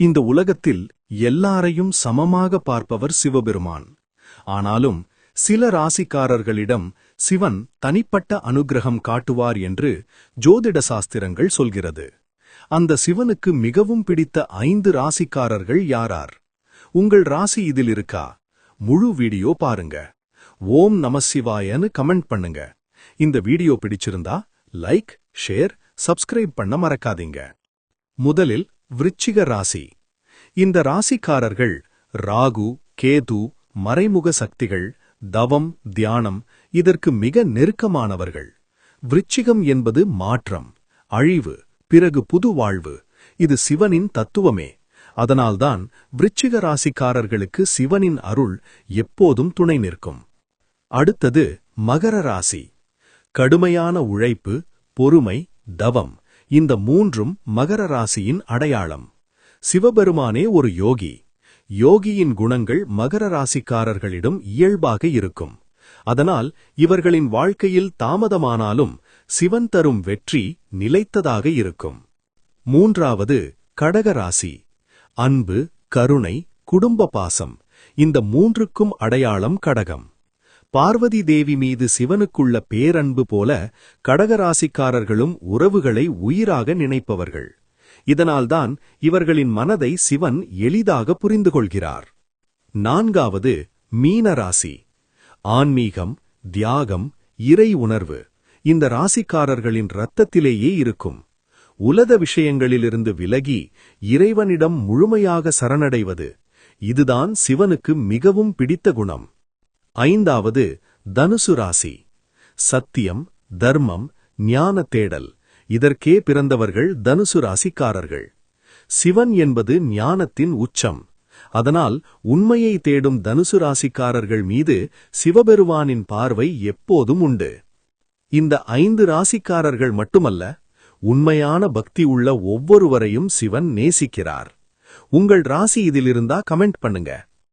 இந்த உலகத்தில் எல்லாரையும் சமமாக பார்ப்பவர் சிவபெருமான். ஆனாலும் சில ராசிக்காரர்களிடம் சிவன் தனிப்பட்ட அனுக்கிரகம் காட்டுவார் என்று ஜோதிட சாஸ்திரங்கள் சொல்கிறது. அந்த சிவனுக்கு மிகவும் பிடித்த ஐந்து ராசிக்காரர்கள் யாரார்? உங்கள் ராசி இதில் இருக்கா? முழு வீடியோ பாருங்க. ஓம் நமசிவாயன்னு கமெண்ட் பண்ணுங்க. இந்த வீடியோ பிடிச்சிருந்தா லைக் ஷேர் சப்ஸ்கிரைப் பண்ண மறக்காதீங்க. முதலில் விருச்சிக ராசி. இந்த ராசிக்காரர்கள் ராகு கேது மறைமுக சக்திகள் தவம் தியானம் இதற்கு மிக நெருக்கமானவர்கள். விருச்சிகம் என்பது மாற்றம் அழிவு பிறகு புது வாழ்வு. இது சிவனின் தத்துவமே. அதனால்தான் விருச்சிக ராசிக்காரர்களுக்கு சிவனின் அருள் எப்போதும் துணை நிற்கும். அடுத்தது மகர ராசி. கடுமையான உழைப்பு பொறுமை தவம். இந்த மூன்றும் மகர ராசியின் அடையாளம். சிவபெருமானே ஒரு யோகி. யோகியின் குணங்கள் மகர ராசிக்காரர்களிடம் இயல்பாக இருக்கும். அதனால் இவர்களின் வாழ்க்கையில் தாமதமானாலும் சிவன் தரும் வெற்றி நிலைத்ததாக இருக்கும். மூன்றாவது கடகராசி அன்பு கருணை குடும்ப பாசம். இந்த மூன்றுக்கும் அடையாளம் கடகம். பார்வதி தேவி மீது சிவனுக்குள்ள பேரன்பு போல கடகராசிக்காரர்களும் உறவுகளை உயிராக நினைப்பவர்கள். இதனால்தான் இவர்களின் மனதை சிவன் எளிதாக புரிந்து கொள்கிறார் நான்காவது மீனராசி. ஆன்மீகம் தியாகம் இறை உணர்வு. இந்த ராசிக்காரர்களின் இரத்தத்திலேயே இருக்கும். உலக விஷயங்களிலிருந்து விலகி இறைவனிடம் முழுமையாக சரணடைவது. இதுதான் சிவனுக்கு மிகவும் பிடித்த குணம். ஐந்தாவது தனுசு ராசி. சத்தியம் தர்மம் ஞான தேடல். இதற்கே பிறந்தவர்கள் தனுசு ராசிக்காரர்கள். சிவன் என்பது ஞானத்தின் உச்சம். அதனால் உண்மையை தேடும் தனுசு ராசிக்காரர்கள் மீது சிவபெருவானின் பார்வை எப்போதும் உண்டு. இந்த ஐந்து ராசிக்காரர்கள் மட்டுமல்ல உண்மையான பக்தி உள்ள ஒவ்வொருவரையும் சிவன் நேசிக்கிறார். உங்கள் ராசி இதிலிருந்தா கமெண்ட் பண்ணுங்க.